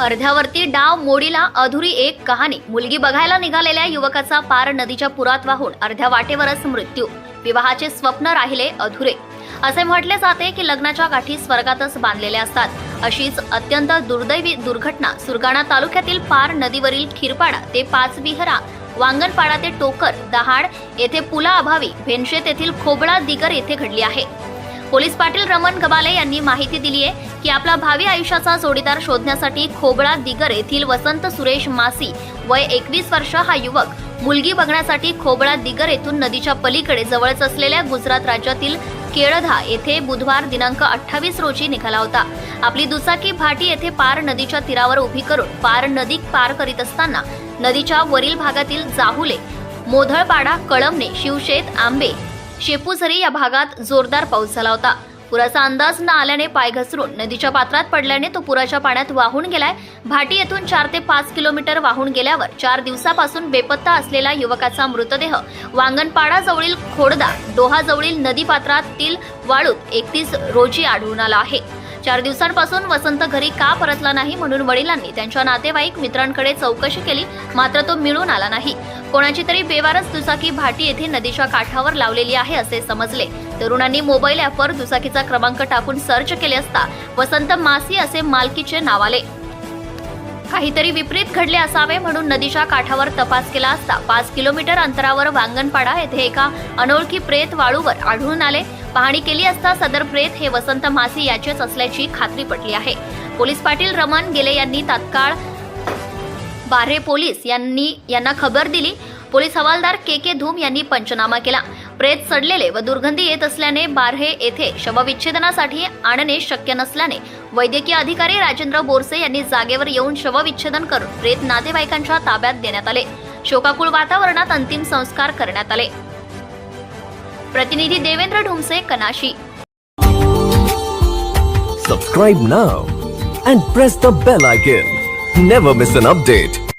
अर्ध्यावरती डाव मोडीला अधुरी एक कहाणी. मुलगी बघायला निघालेल्या युवकाचा पार नदीच्या पुरात वाहून अर्ध्या वाटेवरच मृत्यू. विवाहाचे स्वप्न राहिले अधुरे. असे म्हटले जाते की लग्नाच्या गाठी स्वर्गातच बांधलेल्या असतात. अशीच अत्यंत दुर्दैवी दुर्घटना सुरगाणा तालुक्यातील पार नदीवरील खिरपाडा ते पाचविहरा वांगणपाडा ते टोकर दहाड येथे पुला अभावी भेनशेत येथील खोबळा दिगर येथे घडली आहे. पोलीस पाटील रमण गबाले यांनी माहिती दिली आहे की आपला भावी आयुष्याचा जोडीदार शोधण्यासाठी खोबळा दिगर येथील वसंत सुरेश मासी वय एकवीस वर्ष हा युवक मुलगी बघण्यासाठी खोबळा दिगर येथून नदीच्या पलीकडे जवळच असलेल्या गुजरात राज्यातील केळधा येथे बुधवार दिनांक अठ्ठावीस रोजी निघाला होता. आपली दुचाकी भाटी येथे पार नदीच्या तीरावर उभी करून पार नदी पार करीत असताना नदीच्या वरील भागातील जाहुले मोधळपाडा कळमणे शिवशेत आंबे शेपूझरी या भागात जोरदार पाऊस झाला होता. पुराचा अंदाज न आल्याने पाय घसरून नदीच्या पात्रात पडल्याने तो पुराच्या पाण्यात वाहून गेलाय. भाटी येथून चार ते पाच किलोमीटर वाहून गेल्यावर चार दिवसापासून बेपत्ता असलेला युवकाचा मृतदेह वांगणपाडा जवळील खोडदा डोहा जवळील नदी पात्रातील वाळूत एकतीस रोजी आढळून आला आहे. चार दिवसांपासून वसंत घरी का परतला नाही म्हणून वडिलांनी त्यांच्या नातेवाईक मित्रांकडे चौकशी केली मात्र तो मिळून आला नाही. कोणाची तरी बेवारस दुचाकी भाटी येथे नदीच्या काठावर लावलेली आहे असे समजले. तरुणांनी मोबाईल ॲपवर दुचाकीचा क्रमांक टाकून सर्च केले असता वसंत मासी असे मालकीचे नाव आले. काहीतरी विपरीत घडले असावे म्हणून नदीच्या काठावर तपास केला असता पाच किलोमीटर अंतरावर वांगणपाडा येथे एका अनोळखी प्रेत वाळूवर आढळून आले. पाहणी केली असता सदर प्रेत हे वसंत मासी याचेच असल्याची खात्री पटली आहे. पोलीस पाटील रमण गेले यांनी तात्काळ बारे पोलीस यांनी यांना खबर दिली. पोलीस हवालदार के के धूम यांनी पंचनामा केला. प्रेत सडलेले व दुर्गंधी येत असल्याने बारहे येथे शवविच्छेदनासाठी आणणे शक्य नसल्याने वैद्यकीय अधिकारी राजेंद्र बोरसे यांनी जागेवर येऊन शवविच्छेदन करून प्रेत नातेवाईकांच्या ताब्यात देण्यात आले. शोकाकुळ वातावरणात अंतिम संस्कार करण्यात आले. प्रतिनिधी Devendra Dhumse Kanashi. Subscribe now and press the bell icon never miss an update